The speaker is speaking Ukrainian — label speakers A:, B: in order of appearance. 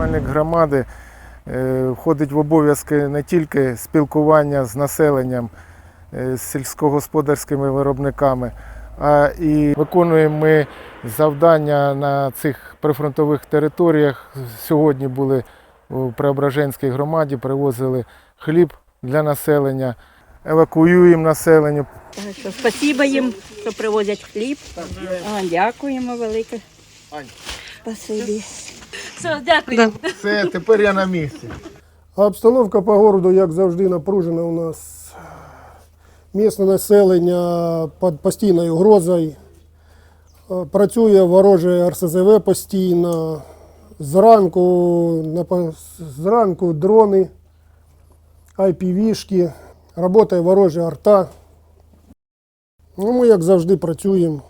A: представник громади е, входить в обов'язки не тільки спілкування з населенням, е, з сільськогосподарськими виробниками, а і виконуємо ми завдання на цих прифронтових територіях. Сьогодні були у Преображенській громаді, привозили хліб для населення, евакуюємо населення,
B: спасибо їм, що привозять хліб. Дякуємо велике. Спасибі.
C: Все, дякую.
A: Все, тепер я на місці.
D: А обстановка по городу, як завжди, напружена у нас. Місне населення під постійною угрозою. Е, Працює вороже РСЗВ постійно. Зранку, зранку дрони, IPV-шки, працює ворожа арта. Ну, ми, як завжди, працюємо.